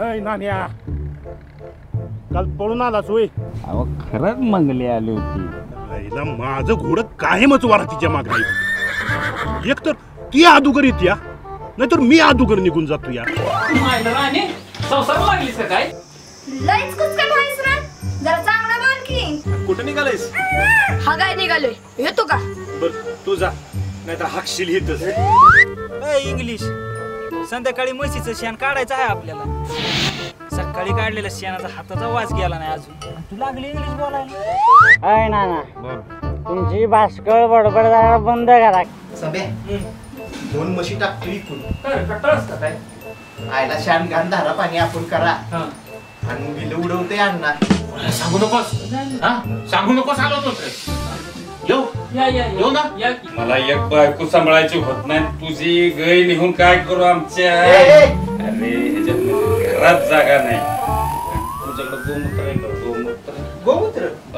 ऐ नान्या. काल पळून आलास होय. अहो खरंच मंगली आली होती. लैला माझं घोडं कायमच वारतीच्या माग राहील एक तर ती अदुगर येत्या नाहीतर मी अदुगर निघून जातो या मायला राणे संसार लागलीस का काय? लईच कुचकट व्हायस ना जरा चांगला बोल की. कुठं निघालायस हा काय निघालोय. येतो का? बर तू जा. नाही तर हाकशील हिथच ए, इंग्लिश. संध्याकाळी म्हशीचं शेण काढायचं आहे आपल्याला. सकाळी काढलेल्या शेणाचा हाताचा वास गेला नाही अजून. तू लागली इंग्लिश बोलायला? अय नाना. तुमची भास्कळ बडबड जरा बंद करा. सभ्या दोन म्हशी टाकतो आयला शान घाण धारा पाणी आपण करा. हा. आणि बिल उडवते अण्णा. सांगू नकोस. हा? सांगू नकोस आलो तो येऊ? या या येऊ ना? या की. मला एक बायको सांभाळायची होत नाही. तुझी गय निघून काय करू आमच्या? अरे ह्याच्यात घरात जागा नाही. तुझ्याकडे गोमूत्र आहे का? गोमूत्र?